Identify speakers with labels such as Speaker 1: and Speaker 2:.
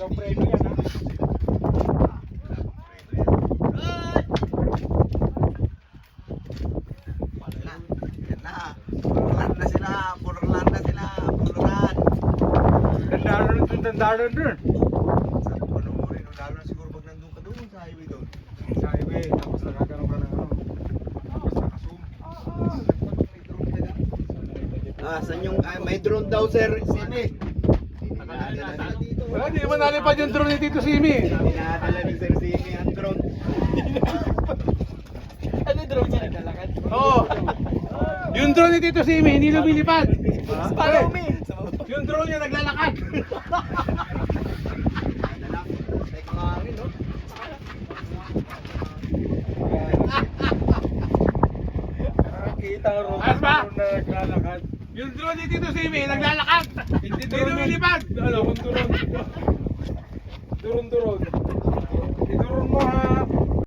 Speaker 1: Talagang preno yan ha.
Speaker 2: Na. Na na
Speaker 1: nun dun, tandaan nun dun.
Speaker 2: Sa panuorin. Lalo na siguro pag nandun ka doon sa highway doon.
Speaker 1: Sa highway, tapos nakagano ka ng ano. Tapos nakasum.
Speaker 2: Ah, saan yung ah, may drone daw sir? Sine.
Speaker 1: Wala, di naman nalipad yung drone ni Tito Simi.
Speaker 2: Dinadala ni Sir Sine ang drone.
Speaker 3: Ano drone niya naglalakad?
Speaker 1: Oo. Yung drone ni Tito Simi, hindi lumilipad.
Speaker 3: Follow me!
Speaker 1: Yung drone niya naglalakad.
Speaker 3: Kita.
Speaker 1: Ayos ba?
Speaker 3: na.
Speaker 1: Yung drone ni Tito Simi, naglalakad. Hindi lumilipad.
Speaker 3: Ano, kung turon. Turon-turon.